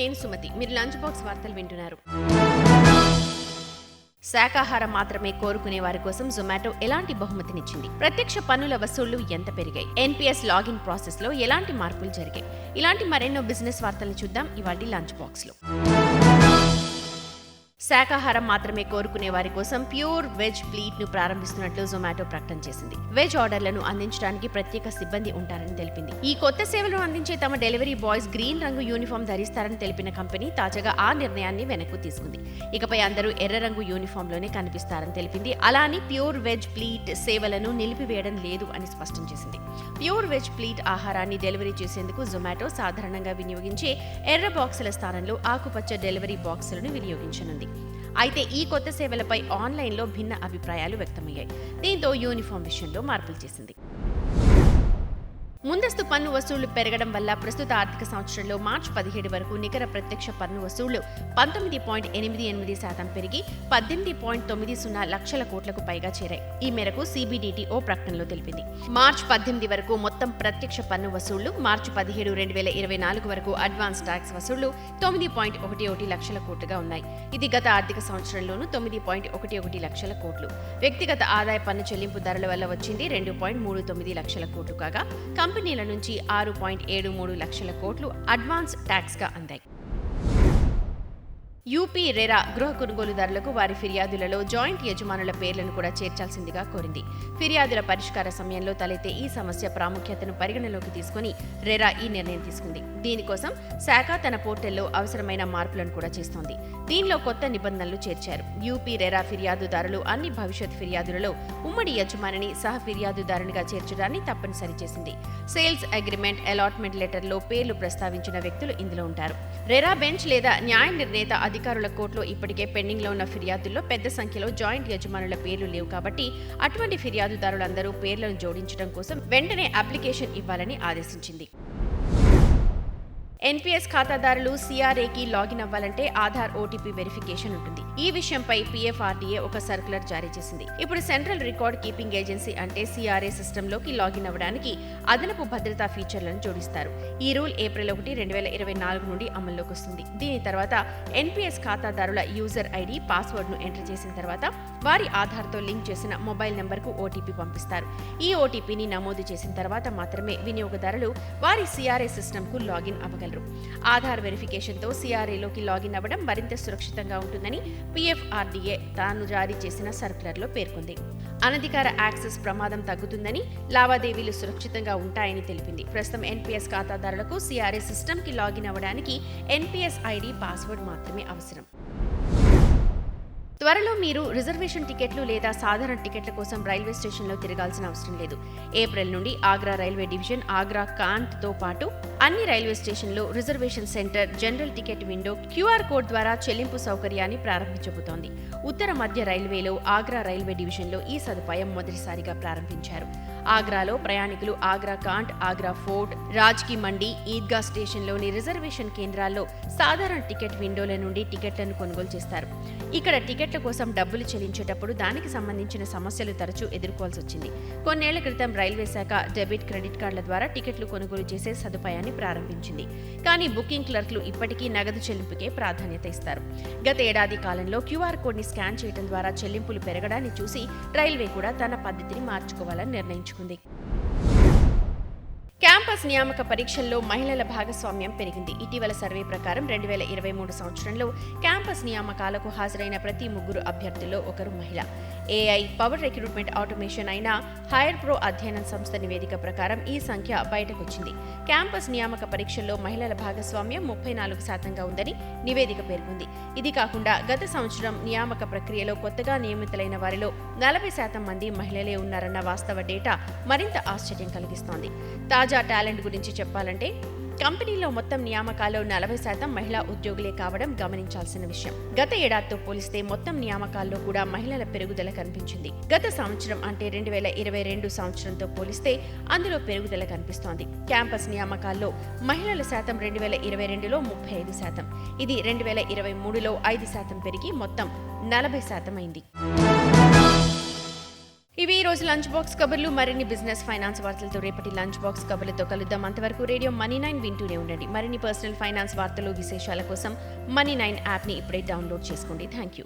నేను సుమతి. మీరు lunch box వార్తలు వింటున్నారు. శాకాహారం మాత్రమే కోరుకునే వారి కోసం జొమాటో ఎలాంటి బహుమతినిచ్చింది? ప్రత్యక్ష పన్నుల వసూళ్ళు ఎంత పెరిగాయి? ఎన్పిఎస్ లాగిన్ ప్రాసెస్లో ఎలాంటి మార్పులు జరిగాయి? ఇలాంటి మరెన్నో బిజినెస్ వార్తలు చూద్దాం ఇవాటి లంచ్ బాక్స్లో శాకాహారం మాత్రమే కోరుకునే వారి కోసం ప్యూర్ వెజ్ ప్లీట్ను ప్రారంభిస్తున్నట్లు జొమాటో ప్రకటన చేసింది. వెజ్ ఆర్డర్లను అందించడానికి ప్రత్యేక సిబ్బంది ఉంటారని తెలిపింది. ఈ కొత్త సేవలను అందించే తమ డెలివరీ బాయ్స్ గ్రీన్ రంగు యూనిఫామ్ ధరిస్తారని తెలిపిన కంపెనీ తాజాగా ఆ నిర్ణయాన్ని వెనక్కు తీసుకుంది. ఇకపై అందరూ ఎర్ర రంగు యూనిఫామ్లోనే కనిపిస్తారని తెలిపింది. అలానే ప్యూర్ వెజ్ ప్లీట్ సేవలను నిలిపివేయడం లేదు అని స్పష్టం చేసింది. ప్యూర్ వెజ్ ప్లీట్ ఆహారాన్ని డెలివరీ చేసేందుకు జొమాటో సాధారణంగా వినియోగించే ఎర్ర బాక్సుల స్థానంలో ఆకుపచ్చ డెలివరీ బాక్సులను వినియోగించనుంది. అయితే ఈ కొత్త సేవలపై ఆన్లైన్లో భిన్న అభిప్రాయాలు వ్యక్తమయ్యాయి. దీంతో యూనిఫామ్ విషయంలో మార్పులు చేసింది. ముందస్తు పన్ను వసూళ్ళు పెరగడం వల్ల ప్రస్తుత ఆర్థిక సంవత్సరంలో మార్చి పదిహేడు వరకు నికర ప్రత్యక్ష పన్ను వసూళ్ళు పంతొమ్మిది పాయింట్ ఎనిమిది ఎనిమిది శాతం పెరిగి పద్దెనిమిది పాయింట్ తొమ్మిది సున్నా లక్షల కోట్లకు పైగా చేరాయి. ఈ మేరకు సిబిడిటి ఓ ప్రకటనలో తెలిపింది. మార్చి పద్దెనిమిది వరకు మొత్తం ప్రత్యక్ష పన్ను వసూళ్ళు మార్చి పదిహేడు రెండు వేల ఇరవై నాలుగు వరకు అడ్వాన్స్ ట్యాక్స్ వసూళ్ళు తొమ్మిది పాయింట్ ఒకటి ఒకటి లక్షల కోట్లుగా ఉన్నాయి. ఇది గత ఆర్థిక సంవత్సరంలోనూ తొమ్మిది పాయింట్ ఒకటి ఒకటి లక్షల కోట్లు. వ్యక్తిగత ఆదాయ పన్ను చెల్లింపు ధరల వల్ల వచ్చింది రెండు పాయింట్ మూడు తొమ్మిది లక్షల కోట్లు కాగా కంపెనీల నుంచి ఆరు పాయింట్ ఏడు మూడు లక్షల కోట్లు అడ్వాన్స్ ట్యాక్స్గా అందాయి. యూపీ రెరా గృహ కొనుగోలుదారులకు వారి ఫిర్యాదులలో జాయింట్ యజమానుల పేర్లను కూడా చేర్చాల్సిందిగా కోరింది. ఫిర్యాదుల పరిష్కార సమయంలో తలెత్తే ఈ సమస్య ప్రాముఖ్యతను పరిగణలోకి తీసుకుని రెరా ఈ నిర్ణయం తీసుకుంది. దీనికోసం శాఖ తన పోర్టల్లో అవసరమైన మార్పులను కూడా చేస్తోంది. దీనిలో కొత్త నిబంధనలు చేర్చారు. యూపీ రెరా ఫిర్యాదుదారులు అన్ని భవిష్యత్ ఫిర్యాదులలో ఉమ్మడి యజమానిని సహ ఫిర్యాదుదారునిగా చేర్చడాన్ని తప్పనిసరి చేసింది. సేల్స్ అగ్రిమెంట్ అలాట్మెంట్ లెటర్లో పేర్లు ప్రస్తావించిన వ్యక్తులు ఇందులో ఉంటారు. రెరా బెంచ్ లేదా న్యాయ నిర్ణేత అధికారుల కోర్టులో ఇప్పటికే పెండింగ్లో ఉన్న ఫిర్యాదుల్లో పెద్ద సంఖ్యలో జాయింట్ యజమానుల పేర్లు లేవు కాబట్టి అటువంటి ఫిర్యాదుదారులందరూ పేర్లను జోడించడం కోసం వెంటనే అప్లికేషన్ ఇవ్వాలని ఆదేశించింది. ఎన్పీఎస్ ఖాతాదారులు సిఆర్ఏకి లాగిన్ అవ్వాలంటే ఆధార్ ఓటీపీ వెరిఫికేషన్ ఉంటుంది. ఈ విషయంపై పీఎఫ్ఆర్డీఏ ఒక సర్కులర్ జారీ చేసింది. ఇప్పుడు సెంట్రల్ రికార్డ్ కీపింగ్ ఏజెన్సీ అంటే సిఆర్ఏ సిస్టంలోకి లాగిన్ అవ్వడానికి అదనపు భద్రతా ఫీచర్లను జోడిస్తారు. ఈ రూల్ ఏప్రిల్ ఒకటి రెండు వేల ఇరవై నాలుగు నుండి అమల్లోకి వస్తుంది. దీని తర్వాత ఎన్పీఎస్ ఖాతాదారుల యూజర్ ఐడి పాస్వర్డ్ను ఎంటర్ చేసిన తర్వాత వారి ఆధార్తో లింక్ చేసిన మొబైల్ నెంబర్కు ఓటీపీ పంపిస్తారు. ఈ ఓటీపీని నమోదు చేసిన తర్వాత మాత్రమే వినియోగదారులు వారి సిఆర్ఏ సిస్టంకు లాగిన్ అవ్వగలరు. ఆధార్ వెరిఫికేషన్తో సిఆర్ఏలోకి లాగిన్ అవ్వడం మరింత సురక్షితంగా ఉంటుందని పీఎఫ్ఆర్డీఏ తాను జారీ చేసిన సర్క్యులర్లో పేర్కొంది. అనధికార యాక్సెస్ ప్రమాదం తగ్గుతుందని లావాదేవీలు సురక్షితంగా ఉంటాయని తెలిపింది. ప్రస్తుతం ఎన్పీఎస్ ఖాతాదారులకు సిఆర్ఏ సిస్టమ్కి లాగిన్ అవ్వడానికి ఎన్పీఎస్ ఐడి పాస్వర్డ్ మాత్రమే అవసరం. త్వరలో మీరు రిజర్వేషన్ టికెట్లు లేదా సాధారణ టికెట్ల కోసం రైల్వే స్టేషన్లో తిరగాల్సిన అవసరం లేదు. ఏప్రిల్ నుండి ఆగ్రా రైల్వే డివిజన్ ఆగ్రా కాంట్తో పాటు అన్ని రైల్వే స్టేషన్లో reservation centre general ticket window QR code ద్వారా చెల్లింపు సౌకర్యాన్ని ప్రారంభించబోతోంది. ఉత్తర మధ్య రైల్వేలో ఆగ్రా రైల్వే డివిజన్లో ఈ సదుపాయం మొదటిసారిగా ప్రారంభించారు. ఆగ్రాలో ప్రయాణికులు ఆగ్రా కాంట్ ఆగ్రా ఫోర్ట్ రాజ్కి మండి ఈద్గా స్టేషన్లోని రిజర్వేషన్ కేంద్రాల్లో సాధారణ టికెట్ విండోల నుండి టికెట్లను కొనుగోలు చేస్తారు. ఇక్కడ టికెట్ల కోసం డబ్బులు చెల్లించేటప్పుడు దానికి సంబంధించిన సమస్యలు తరచూ ఎదుర్కోవాల్సి వచ్చింది. కొన్నేళ్ళ క్రితం రైల్వే శాఖ డెబిట్ క్రెడిట్ కార్డుల ద్వారా టికెట్లు కొనుగోలు చేసే సదుపాయాన్ని ప్రారంభించింది. కానీ బుకింగ్ క్లర్క్లు ఇప్పటికీ నగదు చెల్లింపుకే ప్రాధాన్యత ఇస్తారు. గత ఏడాది కాలంలో క్యూఆర్ కోడ్ని స్కాన్ చేయడం ద్వారా చెల్లింపులు పెరగడాన్ని చూసి రైల్వే కూడా తన పద్ధతిని మార్చుకోవాలని నిర్ణయించుకుంది. నిర్ణయించుకుంది క్యాంపస్ నియామక పరీక్షల్లో మహిళల భాగస్వామ్యం పెరిగింది. ఇటీవల సర్వే ప్రకారం రెండు వేల ఇరవై మూడు సంవత్సరంలో క్యాంపస్ నియామకాలకు హాజరైన ప్రతి ముగ్గురు అభ్యర్థుల్లో ఒకరు మహిళ. ఏఐ పవర్ రిక్రూట్మెంట్ ఆటోమేషన్ అయిన హైర్ ప్రో అధ్యయనం సంస్థ నివేదిక ప్రకారం ఈ సంఖ్య బయటకొచ్చింది. క్యాంపస్ నియామక పరీక్షల్లో మహిళల భాగస్వామ్యం ముప్పై నాలుగు శాతంగా ఉందని నివేదిక పేర్కొంది. ఇది కాకుండా గత సంవత్సరం నియామక ప్రక్రియలో కొత్తగా నియమితులైన వారిలో నలభై శాతం మంది మహిళలే ఉన్నారన్న వాస్తవ డేటా మరింత ఆశ్చర్యం కలిగిస్తోంది. తాజా టాలెంట్ గురించి చెప్పాలంటే కంపెనీలో మొత్తం నియామకాల్లో నలభై శాతం మహిళా ఉద్యోగులే కావడం గమనించాల్సిన విషయం. గత ఏడాదితో పోలిస్తే మొత్తం నియామకాల్లో కూడా మహిళల పెరుగుదల కనిపించింది. గత సంవత్సరం అంటే రెండు వేల ఇరవై రెండు సంవత్సరంతో పోలిస్తే అందులో పెరుగుదల కనిపిస్తోంది. క్యాంపస్ నియామకాల్లో మహిళల శాతం రెండు వేల ఇరవై రెండులో ముప్పై ఐదు శాతం. ఇది రెండు వేల ఇరవై మూడులో ఐదు శాతం పెరిగి మొత్తం నలభై శాతం అయింది. ఇవి ఈ రోజు లంచ్ బాక్స్ కబుర్లు. మరిన్ని బిజినెస్ ఫైనాన్స్ వార్తలతో రేపటి లంచ్ బాక్స్ కబుర్లతో కలుద్దాం. అంతవరకు రేడియో మనీ నైన్ వింటూనే ఉండండి. మరిన్ని పర్సనల్ ఫైనాన్స్ వార్తలు విశేషాల కోసం మనీ నైన్ యాప్ని ఇప్పుడే డౌన్లోడ్ చేసుకోండి. Thank you.